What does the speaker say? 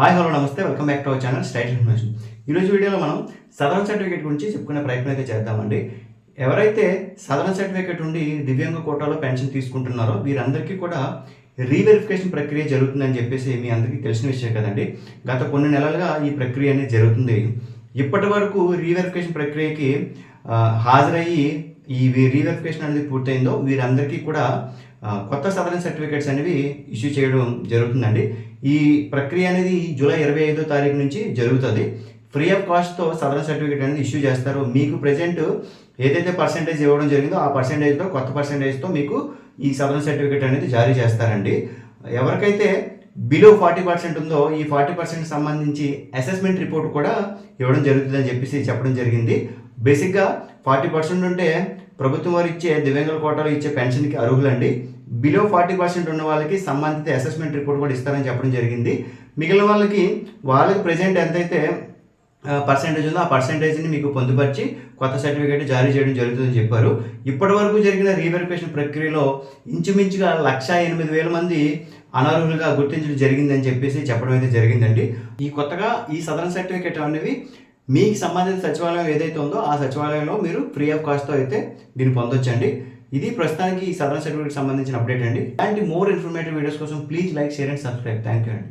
Hi hello నమస్తే welcome back to our channel style information. ఈరోజు వీడియోలో మనం సదరన్ సర్టిఫికేట్ గురించి చెప్పుకునే ప్రయత్నం అయితే చేద్దామండి. ఎవరైతే సదరన్ సర్టిఫికేట్ ఉండి దివ్యాంగ కోటాలో పెన్షన్ తీసుకుంటున్నారో వీరందరికీ కూడా రీవెరిఫికేషన్ ప్రక్రియ జరుగుతుందని చెప్పేసి మీ అందరికీ తెలిసిన విషయం కదండి. గత కొన్ని నెలలుగా ఈ ప్రక్రియ అనేది జరుగుతుంది. ఇప్పటి వరకు రీవెరిఫికేషన్ ప్రక్రియకి హాజరయ్యి ఈ రీవెరిఫికేషన్ అనేది పూర్తయిందో వీరందరికీ కూడా కొత్త సదరన్ సర్టిఫికేట్స్ అనేవి ఇష్యూ చేయడం జరుగుతుందండి. ఈ ప్రక్రియ అనేది జూలై ఇరవై ఐదో తారీఖు నుంచి జరుగుతుంది. ఫ్రీ ఆఫ్ కాస్ట్తో సదరన్ సర్టిఫికేట్ అనేది ఇష్యూ చేస్తారు. మీకు ప్రజెంట్ ఏదైతే పర్సంటేజ్ ఇవ్వడం జరిగిందో ఆ పర్సంటేజ్తో కొత్త పర్సంటేజ్తో మీకు ఈ సదరన్ సర్టిఫికేట్ అనేది జారీ చేస్తారండి. ఎవరికైతే బిలో ఫార్టీ పర్సెంట్ ఉందో ఈ ఫార్టీ పర్సెంట్ సంబంధించి అసెస్మెంట్ రిపోర్ట్ కూడా ఇవ్వడం జరుగుతుందని చెప్పేసి చెప్పడం జరిగింది. బేసిక్గా ఫార్టీ పర్సెంట్ ఉంటే ప్రభుత్వం వారు ఇచ్చే దివ్యాంగుల కోటాలో ఇచ్చే పెన్షన్కి అర్హులండి. బిలో ఫార్టీ పర్సెంట్ ఉన్న వాళ్ళకి సంబంధిత అసెస్మెంట్ రిపోర్ట్ కూడా ఇస్తారని చెప్పడం జరిగింది. మిగిలిన వాళ్ళకి వాళ్ళకి ప్రజెంట్ ఎంతైతే పర్సంటేజ్ ఉందో ఆ పర్సంటేజ్ని మీకు పొందుపరిచి కొత్త సర్టిఫికేట్ జారీ చేయడం జరుగుతుందని చెప్పారు. ఇప్పటి వరకు జరిగిన రీవెరిఫికేషన్ ప్రక్రియలో ఇంచుమించుగా లక్ష ఎనిమిది వేల మంది అనర్హులుగా గుర్తించడం జరిగిందని చెప్పేసి చెప్పడం అయితే జరిగిందండి. ఈ కొత్తగా ఈ సదరన్ సర్టిఫికేట్ అనేవి మీకు సంబంధిత సచివాలయం ఏదైతే ఉందో ఆ సచివాలయంలో మీరు ఫ్రీ ఆఫ్ కాస్ట్తో అయితే దీన్ని పొందొచ్చండి. ఇది ప్రస్తుతానికి ఈ సదరన్ సర్టిఫికేట్ సంబంధించిన అప్డేట్ అండి. అండ్ మోర్ ఇన్ఫర్మేటివ్ వీడియోస్ కోసం please like share and subscribe thank you అండి.